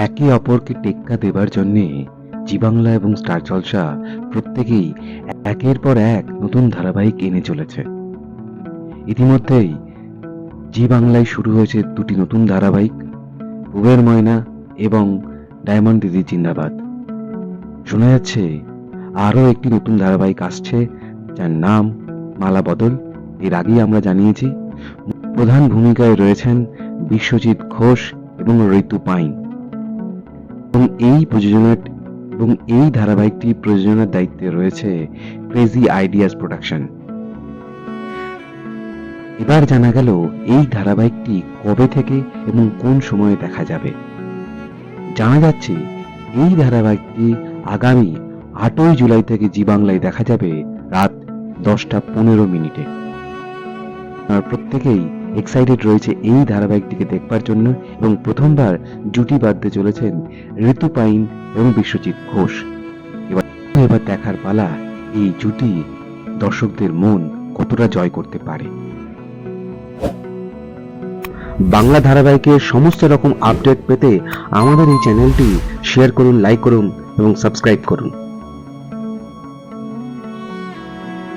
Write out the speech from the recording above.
একে অপরকে টেক্কা দেবার জন্যে জি বাংলা এবং স্টার জলসা প্রত্যেকেই একের পর এক নতুন ধারাবাহিক এনে চলেছে। ইতিমধ্যেই জি বাংলায় শুরু হয়েছে দুটি নতুন ধারাবাহিক পুবের ময়না এবং ডায়মন্ড দিদি জিন্দাবাদ। শোনা যাচ্ছে আরও একটি নতুন ধারাবাহিক আসছে, যার নাম মালা বদল। এর আগেই আমরা জানিয়েছি, প্রধান ভূমিকায় রয়েছেন বিশ্বজিৎ ঘোষ এবং ঋতু পাইন। এবং এই প্রযোজনার এবং এই ধারাবাহিকটি প্রযোজনার দায়িত্বে রয়েছে ক্রেজি আইডিয়াস প্রোডাকশন এবার জানা গেল এই ধারাবাহিকটি কবে থেকে এবং কোন সময়ে দেখা যাবে। জানা যাচ্ছে এই ধারাবাহিকটি আগামী আটই জুলাই থেকে জি বাংলায় দেখা যাবে রাত দশটা পনেরো মিনিটে। আর প্রত্যেকেই এক্সাইটেড রয়েছে এই ধারাবাহিকটিকে দেখবার জন্য এবং প্রথমবার জুটি বাঁধতে চলেছেন ঋতু পাইন এবং বিশ্বজিৎ ঘোষ। এবার এবার দেখার পালা এই জুটি দর্শকদের মন কতটা জয় করতে পারে। বাংলা ধারাবাহিকের সমস্ত রকম আপডেট পেতে আমাদের এই চ্যানেলটি শেয়ার করুন লাইক করুন এবং সাবস্ক্রাইব করুন।